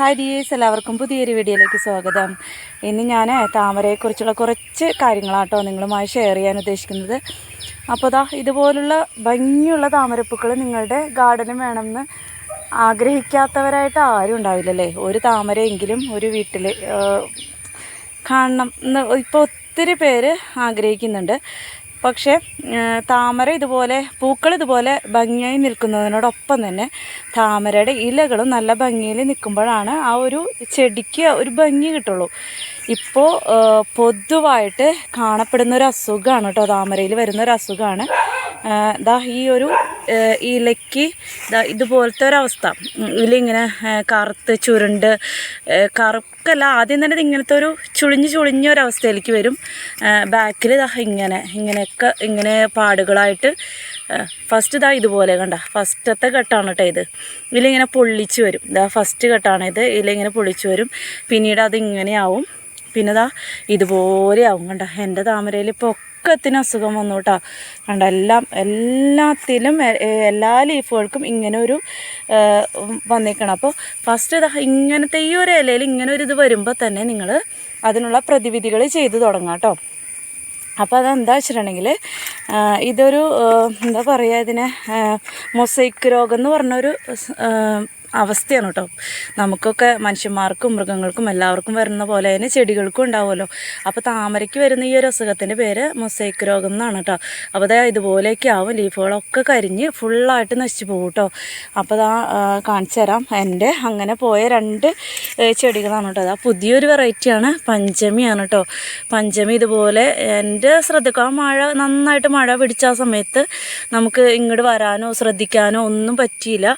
Hi dears എല്ലാവർക്കും പുതിയൊരു വീഡിയോയിലേക്ക് സ്വാഗതം. ഇന്ന് ഞാൻ താമരയെക്കുറിച്ചുള്ള കുറച്ച് കാര്യങ്ങളാട്ടോ നിങ്ങളുമായി ഷെയർ ചെയ്യാൻ ഉദ്ദേശിക്കുന്നത്. അപ്പോൾ ദാ ഇതുപോലുള്ള ഭംഗിയുള്ള താമരപ്പൂക്കൾ നിങ്ങളുടെ ഗാർഡനും വേണമെന്ന് ആഗ്രഹിക്കാത്തവരായിട്ട് ആരും ഉണ്ടാവില്ലല്ലേ? ഒരു താമരയെങ്കിലും ഒരു വീട്ടിൽ കാണണം എന്ന് ഇപ്പോൾ ഒത്തിരി പേര് ആഗ്രഹിക്കുന്നുണ്ട്. പക്ഷേ താമര ഇതുപോലെ പൂക്കൾ ഇതുപോലെ ഭംഗിയായി നിൽക്കുന്നതിനോടൊപ്പം തന്നെ താമരയുടെ ഇലകളും നല്ല ഭംഗിയിൽ നിൽക്കുമ്പോഴാണ് ആ ഒരു ചെടിക്ക് ഒരു ഭംഗി കിട്ടുള്ളൂ. ഇപ്പോൾ പൊതുവായിട്ട് കാണപ്പെടുന്ന ഒരു അസുഖമാണ് കേട്ടോ താമരയിൽ വരുന്ന ഒരു അസുഖമാണ്. ദാ ഈ ഒരു ഇലയ്ക്ക് ഇതുപോലത്തെ ഒരവസ്ഥ. ഇല ഇങ്ങനെ കറുത്ത് ചുരുണ്ട് കറുക്കല്ല ആദ്യം തന്നെ ഇങ്ങനത്തെ ഒരു ചുളിഞ്ഞ് ചുളിഞ്ഞ ഒരവസ്ഥയിലേക്ക് വരും. ബാക്കിൽ ഇതാ ഇങ്ങനെ ഇങ്ങനെയൊക്കെ ഇങ്ങനെ പാടുകളായിട്ട് ഫസ്റ്റ് ഇതാ ഇതുപോലെ കണ്ട ഫസ്റ്റത്തെ ഘട്ടമാണ് കേട്ടോ ഇത്. ഇതിലിങ്ങനെ പൊള്ളിച്ച് വരും. ഇതാ ഫസ്റ്റ് ഘട്ടമാണ് ഇത്. ഇതിലിങ്ങനെ പൊള്ളിച്ച് വരും. പിന്നീട് അത് ഇങ്ങനെയാവും പിന്നെ ഇതാ ഇതുപോലെയാവും കണ്ട. എന്റെ താമരയിൽ ഇപ്പോൾ ഒക്കത്തിന് അസുഖം വന്നു കേട്ടോ കണ്ട എല്ലാം എല്ലാത്തിലും എല്ലാ ലീഫുകൾക്കും ഇങ്ങനെ ഒരു വന്നേക്കണം. അപ്പോൾ ഫസ്റ്റ് ഇതാ ഇങ്ങനത്തെ ഈ ഒരു ഇലയിൽ ഇങ്ങനെ ഒരു ഇത് വരുമ്പോൾ തന്നെ നിങ്ങൾ അതിനുള്ള പ്രതിവിധികൾ ചെയ്തു തുടങ്ങാം കേട്ടോ അപ്പോൾ അതെന്താ വെച്ചിട്ടുണ്ടെങ്കിൽ ഇതൊരു എന്താ പറയുക ഇതിനെ മൊസൈക്ക് രോഗം എന്ന് പറഞ്ഞൊരു അവസ്ഥയാണ് കേട്ടോ നമുക്കൊക്കെ മനുഷ്യന്മാർക്കും മൃഗങ്ങൾക്കും എല്ലാവർക്കും വരുന്ന പോലെ തന്നെ ചെടികൾക്കും ഉണ്ടാവുമല്ലോ. അപ്പോൾ താമരയ്ക്ക് വരുന്ന ഈ ഒരു അസുഖത്തിന്റെ പേര് മൊസൈക്ക് രോഗം എന്നാണ് കേട്ടോ അപ്പോൾ അതായത് ഇതുപോലെയൊക്കെ ആവും. ലീഫുകളൊക്കെ കരിഞ്ഞ് ഫുള്ളായിട്ട് നശിച്ചു പോകും കേട്ടോ അപ്പോൾ അതാ കാണിച്ചു തരാം. എന്റെ അങ്ങനെ പോയ രണ്ട് ചെടികളാണ് കേട്ടോ അതാ പുതിയൊരു വെറൈറ്റിയാണ് പഞ്ചമിയാണ് കേട്ടോ പഞ്ചമി ഇതുപോലെ എന്റെ ശ്രദ്ധിക്കുക ആ മഴ നന്നായിട്ട് മഴ പിടിച്ച ആ സമയത്ത് നമുക്ക് ഇങ്ങോട്ട് വരാനോ ശ്രദ്ധിക്കാനോ ഒന്നും പറ്റിയില്ല.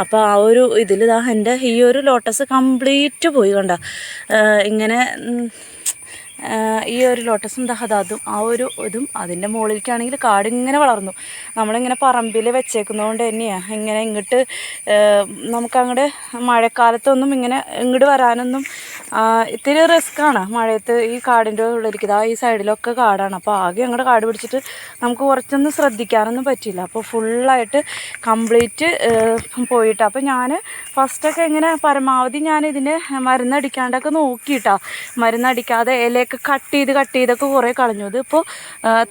അപ്പോൾ ആ ഒരു ഇതിൽ ഇതാ എന്റെ ഈ ഒരു ലോട്ടസ് കംപ്ലീറ്റ് പോയി കണ്ട. ഇങ്ങനെ ഈ ഒരു ലോട്ടസും ദഹദാദും ആ ഒരു ഇതും അതിന്റെ മുകളിലേക്കാണെങ്കിൽ കാട് ഇങ്ങനെ വളർന്നു. നമ്മളിങ്ങനെ പറമ്പിൽ വെച്ചേക്കുന്നതുകൊണ്ട് തന്നെയാണ് ഇങ്ങനെ ഇങ്ങോട്ട് നമുക്കങ്ങോട്ട് മഴക്കാലത്തൊന്നും ഇങ്ങനെ ഇങ്ങോട്ട് വരാനൊന്നും ഇത്തിരി റിസ്ക്കാണ് മഴയത്ത് ഈ കാടിന്റെ ഉള്ളിലേക്ക് ആ ഈ സൈഡിലൊക്കെ കാടാണ്. അപ്പോൾ ആകെ അങ്ങോട്ട് കാട് പിടിച്ചിട്ട് നമുക്ക് കുറച്ചൊന്നും ശ്രദ്ധിക്കാനൊന്നും പറ്റിയില്ല. അപ്പോൾ ഫുള്ളായിട്ട് കംപ്ലീറ്റ് പോയിട്ട്. അപ്പോൾ ഞാൻ ഫസ്റ്റൊക്കെ ഇങ്ങനെ പരമാവധി ഞാൻ ഇതിന് മരുന്നടിക്കാണ്ടൊക്കെ നോക്കിയിട്ടാ. മരുന്നടിക്കാതെ ഇലയൊക്കെ കട്ട് ചെയ്ത് കട്ട് ചെയ്തൊക്കെ കുറേ കളഞ്ഞു. ഇതിപ്പോൾ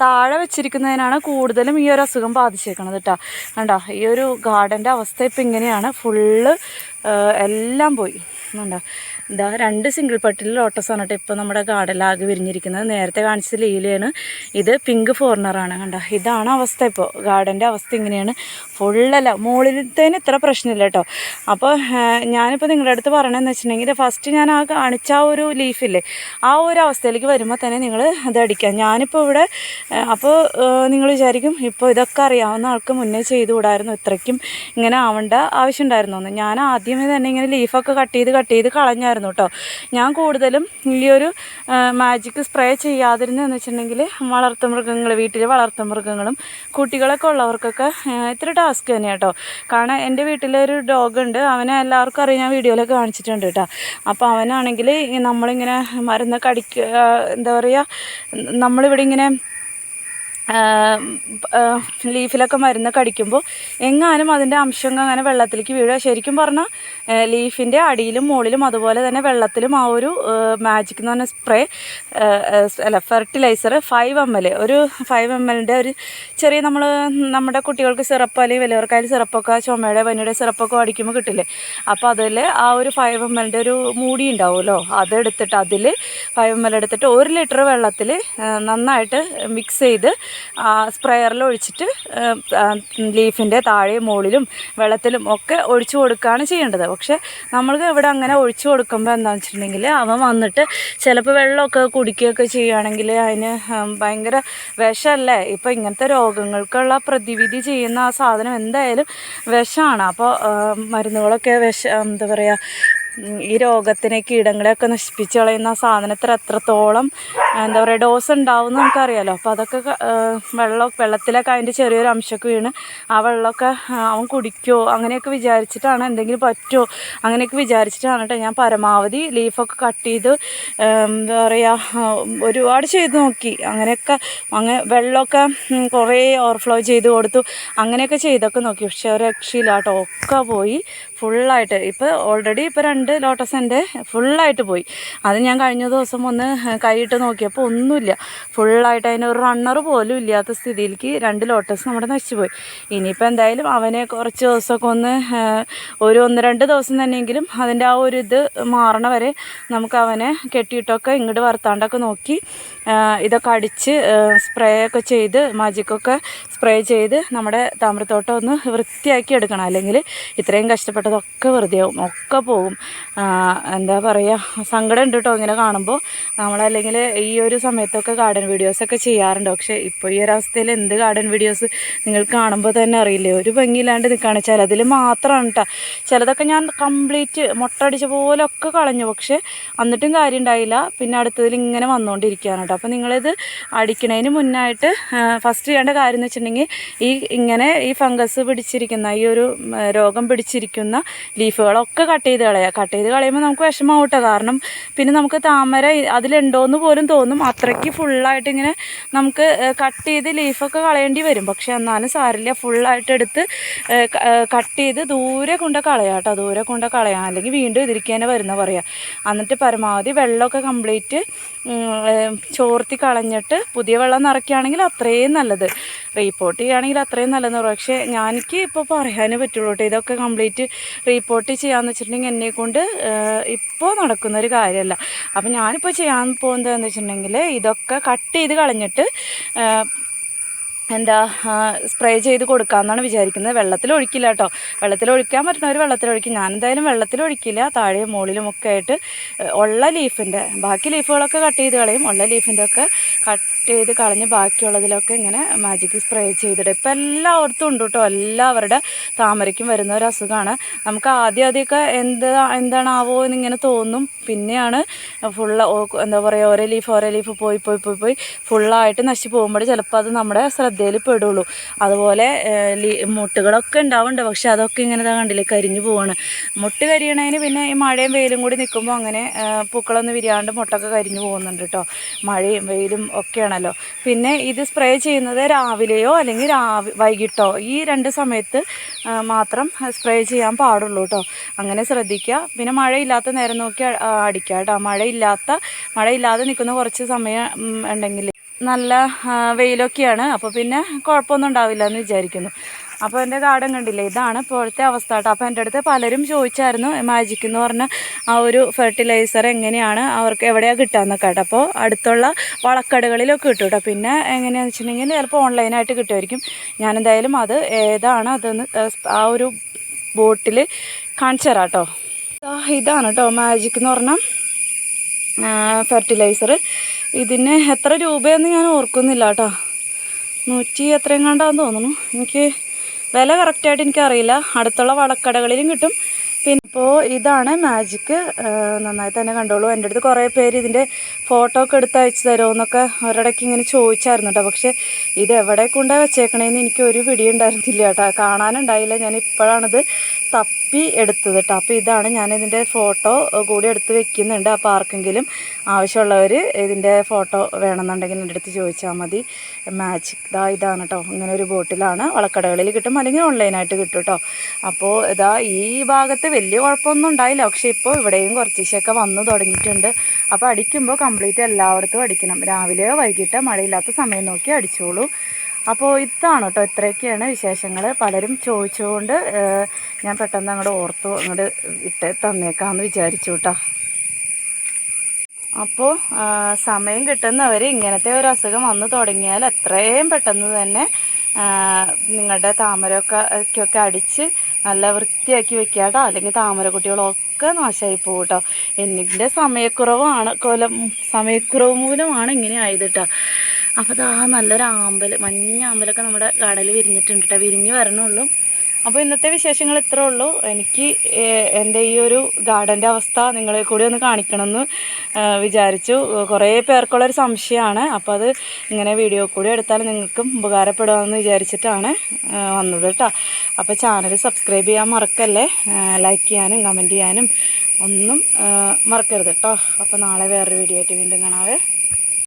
താഴെ വെച്ചിരിക്കുന്നതിനാണ് കൂടുതലും ഈ ഒരു അസുഖം ബാധിച്ചേക്കണത് കേട്ടോ കണ്ടോ ഈ ഒരു ഗാർഡന്റെ അവസ്ഥ ഇപ്പം ഇങ്ങനെയാണ്. ഫുള്ള് എല്ലാം പോയി. കണ്ടോ ഇതാ രണ്ട് സിംഗിൾ പട്ടിൽ ലോട്ടസ് കേട്ടോ ഇപ്പോൾ നമ്മുടെ ഗാർഡനിലാകെ വിരിഞ്ഞിരിക്കുന്നത്. നേരത്തെ കാണിച്ച ലീലയാണ്. ഇത് പിങ്ക് ഫോർണറാണ് കണ്ടോ? ഇതാണ് അവസ്ഥ ഇപ്പോൾ. ഗാർഡന്റെ അവസ്ഥ ഇങ്ങനെയാണ്. ഫുള്ളല്ല മുകളിലത്തേന് ഇത്ര പ്രശ്നമില്ല കേട്ടോ. അപ്പോൾ ഞാനിപ്പോൾ നിങ്ങളുടെ അടുത്ത് പറയണമെന്ന് വെച്ചിട്ടുണ്ടെങ്കിൽ ഫസ്റ്റ് ഞാൻ ആ കാണിച്ച ആ ഒരു ലീഫില്ലേ ആ ഒരു അവസ്ഥയിലേക്ക് വരുമ്പോൾ തന്നെ നിങ്ങൾ അത് അടിക്കാം ഞാനിപ്പോൾ ഇവിടെ അപ്പോൾ നിങ്ങൾ വിചാരിക്കും ഇപ്പോൾ ഇതൊക്കെ അറിയാവുന്ന ആൾക്ക് മുന്നേ ചെയ്തു കൂടായിരുന്നു ഇത്രയ്ക്കും ഇങ്ങനെ ആവേണ്ട ആവശ്യമുണ്ടായിരുന്നു ഞാൻ ആദ്യമേ തന്നെ ഇങ്ങനെ ലീഫൊക്കെ കട്ട് ചെയ്ത് കട്ട് ചെയ്ത് കളഞ്ഞായിരുന്നു കേട്ടോ ഞാൻ കൂടുതലും ഈ ഒരു മാജിക് സ്പ്രേ ചെയ്യാതിരുന്നതെന്ന് വെച്ചിട്ടുണ്ടെങ്കിൽ വളർത്തുമൃഗങ്ങൾ വീട്ടിൽ വളർത്തുമൃഗങ്ങളും കുട്ടികളൊക്കെ ഉള്ളവർക്കൊക്കെ ഇത്ര ടാസ്ക് തന്നെ കേട്ടോ കാരണം എന്റെ വീട്ടിലൊരു ഡോഗ് ഉണ്ട്. അവനെ എല്ലാവർക്കും അറിയാം. ഞാൻ വീഡിയോയിലൊക്കെ കാണിച്ചിട്ടുണ്ട് കേട്ടോ അപ്പോൾ അവനാണെങ്കിൽ നമ്മളിങ്ങനെ മരുന്നൊക്കെ അടിക്കുക എന്താ പറയുക നമ്മളിവിടെ ഇങ്ങനെ ലീഫിലൊക്കെ മരുന്നൊക്കെ അടിക്കുമ്പോൾ എങ്ങാനും അതിന്റെ അംശം അങ്ങനെ വെള്ളത്തിലേക്ക് വീഴുക. ശരിക്കും പറഞ്ഞാൽ ലീഫിന്റെ അടിയിലും മുകളിലും അതുപോലെ തന്നെ വെള്ളത്തിലും ആ ഒരു മാജിക് എന്ന് പറഞ്ഞ സ്പ്രേ അല്ല ഫെർട്ടിലൈസർ ഫൈവ് എം എൽ ഒരു ഫൈവ് എം എല്ലിന്റെ ഒരു ചെറിയ നമ്മൾ നമ്മുടെ കുട്ടികൾക്ക് സിറപ്പ് അല്ലെങ്കിൽ വലിയവർക്കായാലും സിറപ്പൊക്കെ ചുമയുടെ പനിയുടെ സിറപ്പൊക്കെ അടിക്കുമ്പോൾ കിട്ടില്ലേ? അപ്പോൾ അതിൽ ആ ഒരു ഫൈവ് എം എല്ലിന്റെ ഒരു മൂടി ഉണ്ടാവുമല്ലോ അതെടുത്തിട്ട് അതിൽ ഫൈവ് എം എൽ എടുത്തിട്ട് ഒരു ലിറ്റർ വെള്ളത്തിൽ നന്നായിട്ട് മിക്സ് ചെയ്ത് സ്പ്രെയറിൽ ഒഴിച്ചിട്ട് ലീഫിന്റെ താഴെ മുകളിലും വെള്ളത്തിലും ഒക്കെ ഒഴിച്ചു കൊടുക്കുകയാണ് ചെയ്യേണ്ടത്. പക്ഷേ നമ്മൾക്ക് ഇവിടെ അങ്ങനെ ഒഴിച്ചു കൊടുക്കുമ്പോൾ എന്താണെന്ന് വെച്ചിട്ടുണ്ടെങ്കിൽ അവൻ വന്നിട്ട് ചിലപ്പോൾ വെള്ളമൊക്കെ കുടിക്കുകയൊക്കെ ചെയ്യുകയാണെങ്കിൽ അതിന് ഭയങ്കര വിഷമല്ലേ? ഇപ്പോൾ ഇങ്ങനത്തെ രോഗങ്ങൾക്കുള്ള പ്രതിവിധി ചെയ്യുന്ന ആ സാധനം എന്തായാലും വിഷമാണ്. അപ്പോൾ മരുന്നുകളൊക്കെ വിഷ എന്താ പറയുക ഈ രോഗത്തിനെ കീടങ്ങളെയൊക്കെ നശിപ്പിച്ച് കളയുന്ന സാധനത്തിൽ എത്രത്തോളം എന്താ പറയുക ഡോസ് ഉണ്ടാവും എന്ന് നമുക്കറിയാലോ. അപ്പോൾ അതൊക്കെ വെള്ളം വെള്ളത്തിലൊക്കെ അതിന്റെ ചെറിയൊരു അംശമൊക്കെ വീണ് ആ വെള്ളമൊക്കെ അവൻ കുടിക്കുമോ അങ്ങനെയൊക്കെ വിചാരിച്ചിട്ടാണ് എന്തെങ്കിലും പറ്റുമോ അങ്ങനെയൊക്കെ വിചാരിച്ചിട്ടാണ് കേട്ടോ ഞാൻ പരമാവധി ലീഫൊക്കെ കട്ട് ചെയ്ത് എന്താ പറയുക ഒരുപാട് ചെയ്ത് നോക്കി. അങ്ങനെയൊക്കെ അങ്ങനെ വെള്ളമൊക്കെ കുറേ ഓവർഫ്ലോ ചെയ്ത് കൊടുത്തു. അങ്ങനെയൊക്കെ ചെയ്തൊക്കെ നോക്കി. പക്ഷേ ഒരു രക്ഷയില്ല കേട്ടോ. ഒക്കെ പോയി. ഫുള്ളായിട്ട് ഇപ്പോൾ ഓൾറെഡി ഇപ്പോൾ രണ്ട് ലോട്ടസ് എന്റെ ഫുള്ളായിട്ട് പോയി. അത് ഞാൻ കഴിഞ്ഞ ദിവസം ഒന്ന് കൈയിട്ട് നോക്കിയപ്പോൾ ഒന്നുമില്ല. ഫുള്ളായിട്ട് അതിന് ഒരു റണ്ണർ പോലും ഇല്ലാത്ത സ്ഥിതിയിലേക്ക് രണ്ട് ലോട്ടസ് നമ്മുടെ നശിച്ചു പോയി. ഇനിയിപ്പോൾ എന്തായാലും അവനെ കുറച്ച് ദിവസമൊക്കെ ഒന്ന് ഒരു ഒന്ന് രണ്ട് ദിവസം തന്നെയെങ്കിലും അതിന്റെ ആ ഒരു ഇത് മാറണ വരെ നമുക്ക് അവനെ കെട്ടിയിട്ടൊക്കെ ഇങ്ങോട്ട് വറുത്താണ്ടൊക്കെ നോക്കി ഇതൊക്കെ അടിച്ച് സ്പ്രേ ഒക്കെ ചെയ്ത് മാജിക്കൊക്കെ സ്പ്രേ ചെയ്ത് നമ്മുടെ താമരത്തോട്ടം ഒന്ന് വൃത്തിയാക്കി എടുക്കണം. അല്ലെങ്കിൽ ഇത്രയും കഷ്ടപ്പെട്ടതൊക്കെ വെറുതെയാവും ഒക്കെ പോകും. എന്താ പറയുക സങ്കടം ഉണ്ട് കേട്ടോ ഇങ്ങനെ കാണുമ്പോൾ നമ്മളല്ലെങ്കിൽ ഈ ഒരു സമയത്തൊക്കെ ഗാർഡൻ വീഡിയോസൊക്കെ ചെയ്യാറുണ്ട്. പക്ഷേ ഇപ്പോൾ ഈ അവസ്ഥയിൽ എന്ത് ഗാർഡൻ വീഡിയോസ് നിങ്ങൾ കാണുമ്പോൾ തന്നെ അറിയില്ലേ? ഒരു ഭംഗിയില്ലാണ്ട് നിൽക്കുകയാണ് ചിലതിൽ മാത്രമാണ് കേട്ടോ ചിലതൊക്കെ ഞാൻ കംപ്ലീറ്റ് മുട്ടടിച്ച പോലെ ഒക്കെ കളഞ്ഞു. പക്ഷേ എന്നിട്ടും കാര്യം ഉണ്ടായില്ല. പിന്നെ അടുത്തതിൽ ഇങ്ങനെ വന്നുകൊണ്ടിരിക്കുകയാണ് കേട്ടോ അപ്പോൾ നിങ്ങളിത് അടിക്കണതിന് മുന്നായിട്ട് ഫസ്റ്റ് ചെയ്യേണ്ട കാര്യം എന്ന് വെച്ചിട്ടുണ്ടെങ്കിൽ ഈ ഇങ്ങനെ ഈ ഫംഗസ് പിടിച്ചിരിക്കുന്ന ഈ ഒരു രോഗം പിടിച്ചിരിക്കുന്ന ലീഫുകളൊക്കെ കട്ട് ചെയ്ത് കളയുക കട്ട് ചെയ്ത് കളയുമ്പോൾ നമുക്ക് വിഷമം കേട്ടോ കാരണം പിന്നെ നമുക്ക് താമര അതിലുണ്ടോയെന്ന് പോലും തോന്നും. അത്രയ്ക്ക് ഫുള്ളായിട്ട് ഇങ്ങനെ നമുക്ക് കട്ട് ചെയ്ത് ലീഫൊക്കെ കളയേണ്ടി വരും. പക്ഷെ എന്നാലും സാരില്ല ഫുള്ളായിട്ട് എടുത്ത് കട്ട് ചെയ്ത് ദൂരെ കൊണ്ട് കളയാം കേട്ടോ ദൂരെ കൊണ്ട് കളയാം. അല്ലെങ്കിൽ വീണ്ടും ഇതിരിക്കാനെ വരുന്ന പറയാം. എന്നിട്ട് പരമാവധി വെള്ളമൊക്കെ കംപ്ലീറ്റ് ചോർത്തി കളഞ്ഞിട്ട് പുതിയ വെള്ളം നിറയ്ക്കുകയാണെങ്കിൽ അത്രയും നല്ലത്. റീപ്പോർട്ട് ചെയ്യുകയാണെങ്കിൽ അത്രയും നല്ലതെന്ന് പക്ഷേ ഞാനിക്ക് ഇപ്പോൾ പറയാനേ പറ്റുള്ളൂ കേട്ടോ ഇതൊക്കെ കംപ്ലീറ്റ് റീപ്പോർട്ട് ചെയ്യാമെന്ന് വെച്ചിട്ടുണ്ടെങ്കിൽ എന്നെ കൊണ്ട് ഇപ്പോൾ നടക്കുന്ന ഒരു കാര്യമല്ല അപ്പം ഞാനിപ്പോൾ ചെയ്യാൻ പോകുന്നത് എന്ന് വെച്ചിട്ടുണ്ടെങ്കിൽ ഇതൊക്കെ കട്ട് ചെയ്ത് കളഞ്ഞിട്ട് എന്താ സ്പ്രേ ചെയ്ത് കൊടുക്കാമെന്നാണ് വിചാരിക്കുന്നത്. വെള്ളത്തിൽ ഒഴിക്കില്ല കേട്ടോ വെള്ളത്തിൽ ഒഴിക്കാൻ പറ്റുന്നവർ വെള്ളത്തിൽ ഒഴിക്കും. ഞാൻ എന്തായാലും വെള്ളത്തിൽ ഒഴിക്കില്ല. താഴെയും മുകളിലും ഒക്കെ ആയിട്ട് ഉള്ള ലീഫിന്റെ ബാക്കി ലീഫുകളൊക്കെ കട്ട് ചെയ്ത് കളയും. ഉള്ള ലീഫിന്റെ ഒക്കെ കട്ട് ചെയ്ത് കളഞ്ഞ് ബാക്കിയുള്ളതിലൊക്കെ ഇങ്ങനെ മാജിക് സ്പ്രേ ചെയ്തിടും. ഇപ്പം എല്ലായിടത്തും ഉണ്ട് കേട്ടോ എല്ലാവരുടെ താമരയ്ക്കും വരുന്ന ഒരു അസുഖമാണ് നമുക്ക് ആദ്യം ആദ്യമൊക്കെ എന്ത് എന്താണാവോ എന്നിങ്ങനെ തോന്നും. പിന്നെയാണ് ഫുള്ള് എന്താ പറയുക ഓരോ ലീഫ് ഓരോ ലീഫ് പോയി പോയി പോയി പോയി ഫുള്ളായിട്ട് നശിച്ചു പോകുമ്പോൾ ചിലപ്പോൾ അത് നമ്മുടെ ശ്രദ്ധയിൽ പെടുള്ളൂ. അതുപോലെ മുട്ടുകളൊക്കെ ഉണ്ടാവുന്നുണ്ട് പക്ഷെ അതൊക്കെ ഇങ്ങനെ കണ്ടില്ലേ കരിഞ്ഞു പോവാണ്. മുട്ട് കരിയണതിന് പിന്നെ ഈ മഴയും വെയിലും കൂടി നിൽക്കുമ്പോൾ അങ്ങനെ പൂക്കളൊന്ന് വിരിയാണ്ട് മുട്ടൊക്കെ കരിഞ്ഞു പോകുന്നുണ്ട് കേട്ടോ മഴയും വെയിലും ഒക്കെയാണല്ലോ. പിന്നെ ഇത് സ്പ്രേ ചെയ്യുന്നത് രാവിലെയോ അല്ലെങ്കിൽ രാവി വൈകിട്ടോ? ഈ രണ്ട് സമയത്ത് മാത്രം സ്പ്രേ ചെയ്യാൻ പാടുള്ളൂ കേട്ടോ അങ്ങനെ ശ്രദ്ധിക്കുക പിന്നെ മഴയില്ലാത്ത നേരം നോക്കി അടിക്കുക കേട്ടോ മഴയില്ലാത്ത മഴയില്ലാതെ നിൽക്കുന്ന കുറച്ച് സമയം ഉണ്ടെങ്കിൽ നല്ല വെയിലൊക്കെയാണ്. അപ്പോൾ പിന്നെ കുഴപ്പമൊന്നും ഉണ്ടാവില്ല എന്ന് വിചാരിക്കുന്നു. അപ്പോൾ എന്റെ ഗാർഡൻ കണ്ടില്ലേ? ഇതാണ് ഇപ്പോഴത്തെ അവസ്ഥ കേട്ടോ. അപ്പോൾ എന്റെ അടുത്ത് പലരും ചോദിച്ചായിരുന്നു മാജിക് എന്ന് പറഞ്ഞ ആ ഒരു ഫെർട്ടിലൈസർ എങ്ങനെയാണ്? അവർക്ക് എവിടെയാണ് കിട്ടുകയെന്നൊക്കെ കേട്ടോ. അപ്പോൾ അടുത്തുള്ള വളക്കടകളിലൊക്കെ കിട്ടും കേട്ടോ. പിന്നെ എങ്ങനെയാണെന്ന് വെച്ചിട്ടുണ്ടെങ്കിൽ ചിലപ്പോൾ ഓൺലൈനായിട്ട് കിട്ടുമായിരിക്കും. ഞാൻ എന്തായാലും അത് ഏതാണ് അതെന്ന് ആ ഒരു ബോട്ടിൽ കാണിച്ചു തരാം കേട്ടോ. ഇതാണ് കേട്ടോ മാജിക് എന്ന് പറഞ്ഞാൽ ഫെർട്ടിലൈസർ ഇതിന് എത്ര രൂപയെന്ന് ഞാൻ ഓർക്കുന്നില്ല കേട്ടോ നൂറ്റി എത്രയും കണ്ടാന്ന് തോന്നുന്നു. എനിക്ക് വില കറക്റ്റായിട്ട് എനിക്കറിയില്ല. അടുത്തുള്ള വളക്കടകളിലും കിട്ടും. പിന്നെ ഇപ്പോൾ ഇതാണ് മാജിക്ക് നന്നായി തന്നെ കണ്ടോളൂ. എന്റെ അടുത്ത് കുറേ പേര് ഇതിന്റെ ഫോട്ടോ ഒക്കെ എടുത്ത് അയച്ചു തരുമോ എന്നൊക്കെ ഒരിടയ്ക്ക് ഇങ്ങനെ ചോദിച്ചായിരുന്നു കേട്ടോ. പക്ഷേ ഇത് എവിടെ കൊണ്ടാണ് വെച്ചേക്കണേന്ന് എനിക്ക് ഒരു പിടി ഉണ്ടായിരുന്നില്ല കേട്ടോ. കാണാനുണ്ടായില്ല. ഞാൻ ഇപ്പോഴാണിത് തപ്പി എടുത്തത് കേട്ടോ. അപ്പോൾ ഇതാണ് ഞാൻ ഇതിന്റെ ഫോട്ടോ കൂടി എടുത്ത് വെക്കുന്നുണ്ട്. അപ്പോൾ ആർക്കെങ്കിലും ആവശ്യമുള്ളവർ ഇതിന്റെ ഫോട്ടോ വേണമെന്നുണ്ടെങ്കിൽ എന്റെ അടുത്ത് ചോദിച്ചാൽ മതി. മാജിക് ഇതാ ഇതാണ് കേട്ടോ. ഇങ്ങനെ ഒരു ബോട്ടിലാണ്. വളക്കടകളിൽ കിട്ടും. അല്ലെങ്കിൽ ഓൺലൈനായിട്ട് കിട്ടും കേട്ടോ. അപ്പോൾ ഇതാ ഈ ഭാഗത്ത് വലിയ കുഴപ്പമൊന്നും ഉണ്ടായില്ല. പക്ഷേ ഇപ്പോൾ ഇവിടെയും കുറച്ച് ദിവസമൊക്കെ വന്നു തുടങ്ങിയിട്ടുണ്ട്. അപ്പോൾ അടിക്കുമ്പോൾ കംപ്ലീറ്റ് എല്ലായിടത്തും അടിക്കണം. രാവിലെയോ വൈകിട്ടോ മഴയില്ലാത്ത സമയം നോക്കി അടിച്ചോളൂ. അപ്പോൾ ഇതാണ് കേട്ടോ ഇത്രയൊക്കെയാണ് വിശേഷങ്ങൾ പലരും ചോദിച്ചുകൊണ്ട് ഞാൻ പെട്ടെന്ന് അങ്ങോട്ട് ഓർത്തു അങ്ങോട്ട് ഇട്ട് തന്നേക്കാമെന്ന് വിചാരിച്ചു കേട്ടോ അപ്പോൾ സമയം കിട്ടുന്നവർ ഇങ്ങനത്തെ ഒരു അസുഖം വന്നു തുടങ്ങിയാൽ എത്രയും പെട്ടെന്ന് തന്നെ നിങ്ങളുടെ താമരയൊക്കെ അടിച്ച് നല്ല വൃത്തിയാക്കി വെക്കുക കേട്ടോ. അല്ലെങ്കിൽ താമര കുട്ടികളൊക്കെ നാശമായി പോകും കേട്ടോ. എന്നിന്റെ സമയക്കുറവാണ് കൊലം സമയക്കുറവ് മൂലമാണ് ഇങ്ങനെ ആയത് കേട്ടോ. അപ്പോൾ ആ നല്ലൊരു ആമ്പൽ മഞ്ഞ ആമ്പലൊക്കെ നമ്മുടെ കടൽ വിരിഞ്ഞിട്ടുണ്ട് കേട്ടോ. വിരിഞ്ഞ് വരണുള്ളൂ അപ്പോൾ ഇന്നത്തെ വിശേഷങ്ങൾ ഇത്രേ ഉള്ളൂ. എനിക്ക് എന്റെ ഈ ഒരു ഗാർഡന്റെ അവസ്ഥ നിങ്ങളെ കൂടി ഒന്ന് കാണിക്കണമെന്ന് വിചാരിച്ചു. കുറേ പേർക്കുള്ളൊരു സംശയമാണ്. അപ്പോൾ അത് ഇങ്ങനെ വീഡിയോ കൂടി എടുത്താൽ നിങ്ങൾക്കും ഉപകാരപ്പെടുമെന്ന് വിചാരിച്ചിട്ടാണ് വന്നത് കേട്ടോ. അപ്പോൾ ചാനൽ സബ്സ്ക്രൈബ് ചെയ്യാൻ മറക്കല്ലേ? ലൈക്ക് ചെയ്യാനും കമന്റ് ചെയ്യാനും ഒന്നും മറക്കരുത് കേട്ടോ. അപ്പോൾ നാളെ വേറൊരു വീഡിയോ ആയിട്ട് വീണ്ടും കാണാവേ.